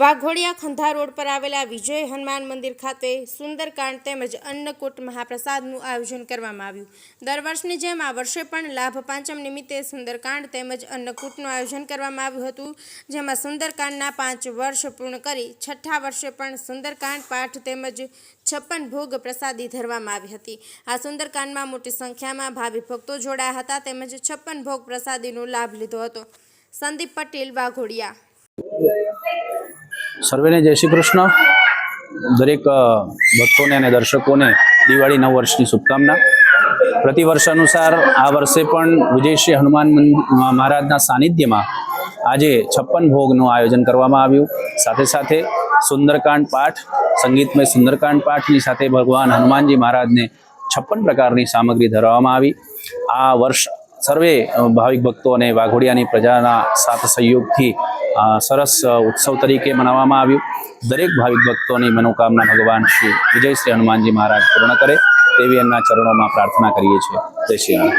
Waghodia ખંધા road પર આવેલા વિજય હનુમાન મંદિર ખાતે સુંદરકાંડ તેમજ અન્નકૂટ મહાપ્રસાદનું આયોજન કરવામાં આવ્યું. દર વર્ષની જેમ આ વર્ષે પણ લાભ પાંચમ નિમિત્તે સુંદરકાંડ તેમજ અન્નકૂટનું આયોજન કરવામાં આવ્યું હતું, જેમાં સુંદરકાંડના પાંચ વર્ષ પૂર્ણ કરી, છઠ્ઠા વર્ષે પણ સુંદરકાંડ પાઠ તેમજ છપ્પન ભોગ પ્રસાદી ધરવામાં આવી હતી. આ સુંદરકાંડમાં મોટી સંખ્યામાં ભાવિ ભક્તો જોડાયા હતા તેમજ છપ્પન ભોગ પ્રસાદીનો લાભ લીધો હતો. સંદીપ પટેલ, વાઘોડિયા. સર્વેને જય શ્રી કૃષ્ણ. દરેક ભક્તોને અને દર્શકોને દિવાળી નવ વર્ષની શુભકામના. પ્રતિ વર્ષ અનુસાર આ વર્ષે પણ વિજયશ્રી હનુમાન મહારાજના સાનિધ્યમાં આજે છપ્પન ભોગનું આયોજન કરવામાં આવ્યું. સાથે સાથે સુંદરકાંડ પાઠ, સંગીતમય સુંદરકાંડ પાઠની સાથે ભગવાન હનુમાનજી મહારાજને છપ્પન પ્રકારની સામગ્રી ધરવામાં આવી. આ વર્ષ સર્વે ભાવિક ભક્તો અને વાઘોડિયાની પ્રજાના સાથ સહયોગથી સરસ ઉત્સવ તરીકે મનાવવામાં આવ્યું. દરેક ભાવિક ભક્તોની મનોકામના ભગવાન શ્રી વિજય શ્રી હનુમાનજી મહારાજ પૂર્ણ કરે તેવી એમના ચરણોમાં પ્રાર્થના કરીએ છીએ. જય શ્રી